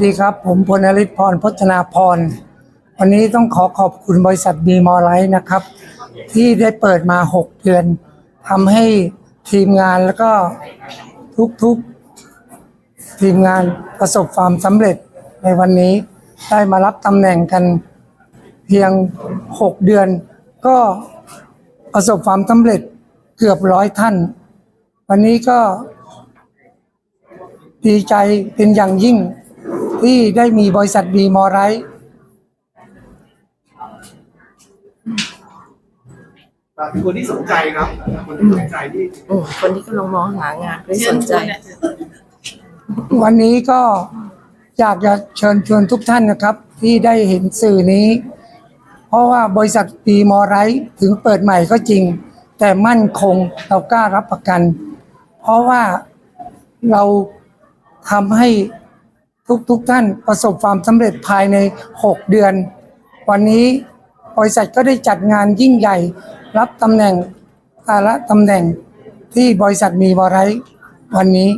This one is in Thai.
สวัสดีครับ ผมพลนฤทธิ์พรพจนาพร วันนี้ต้องขอขอบคุณบริษัทบีมอลไลท์นะครับ ที่ได้เปิดมา 6 เดือนทำให้ทีมงานแล้วก็ทุกๆ ทีมงานประสบความสำเร็จในวันนี้ได้มารับตำแหน่งกันเพียง 6 เดือน ก็ประสบความสำเร็จเกือบร้อยท่าน วันนี้ก็ดีใจเป็นอย่างยิ่ง ที่ได้มีบริษัทบีมอไรท์เป็นคนที่สนใจครับ คนที่สนใจที่อืมคนที่กำลังมองหางานไม่สนใจ วันนี้ก็อยากจะเชิญชวนทุกท่านนะครับ ที่ได้เห็นสื่อนี้ เพราะว่าบริษัทบีมอไรท์ถึงเปิดใหม่ก็จริง แต่มั่นคงเรากล้ารับประกัน เพราะว่าเราทำให้ ทุกๆทท่านประสบความสำเร็จภายใน 6 เดือน วันนี้บริษัทก็ได้จัดงานยิ่งใหญ่ รับตำแหน่งแต่ละตำแหน่งที่บริษัทมีบอไรวันนี้